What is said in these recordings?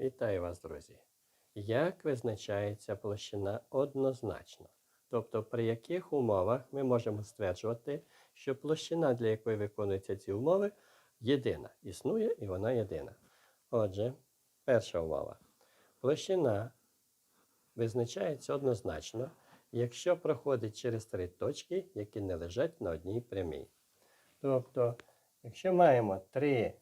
Вітаю вас, друзі! Як визначається площина однозначно? Тобто, при яких умовах ми можемо стверджувати, що площина, для якої виконуються ці умови, єдина, існує і вона єдина. Отже, перша умова. Площина визначається однозначно, якщо проходить через три точки, які не лежать на одній прямій. Тобто, якщо маємо три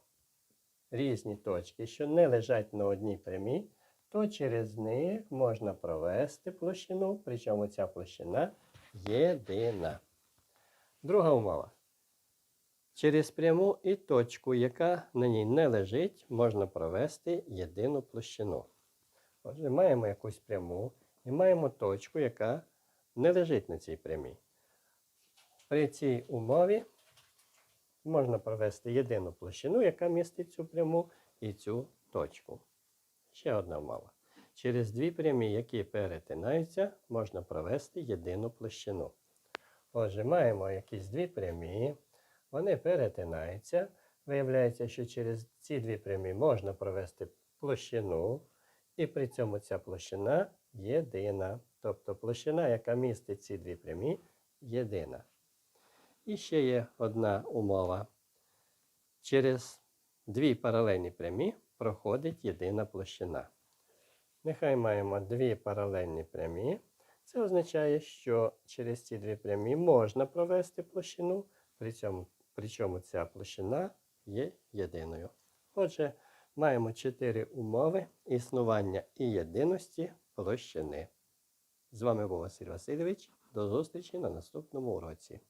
різні точки, що не лежать на одній прямій, то через них можна провести площину, причому ця площина єдина. Друга умова. Через пряму і точку, яка на ній не лежить, можна провести єдину площину. Отже, маємо якусь пряму і маємо точку, яка не лежить на цій прямій. При цій умові можна провести єдину площину, яка містить цю пряму і цю точку. Ще одна умова. Через дві прямі, які перетинаються, можна провести єдину площину. Отже, маємо якісь дві прямі, вони перетинаються. Виявляється, що через ці дві прямі можна провести площину, і при цьому ця площина єдина. Тобто площина, яка містить ці дві прямі, єдина. І ще є одна умова. Через дві паралельні прямі проходить єдина площина. Нехай маємо дві паралельні прямі. Це означає, що через ці дві прямі можна провести площину, при цьому, причому ця площина є єдиною. Отже, маємо чотири умови існування і єдиності площини. З вами був Василь Васильович. До зустрічі на наступному уроці.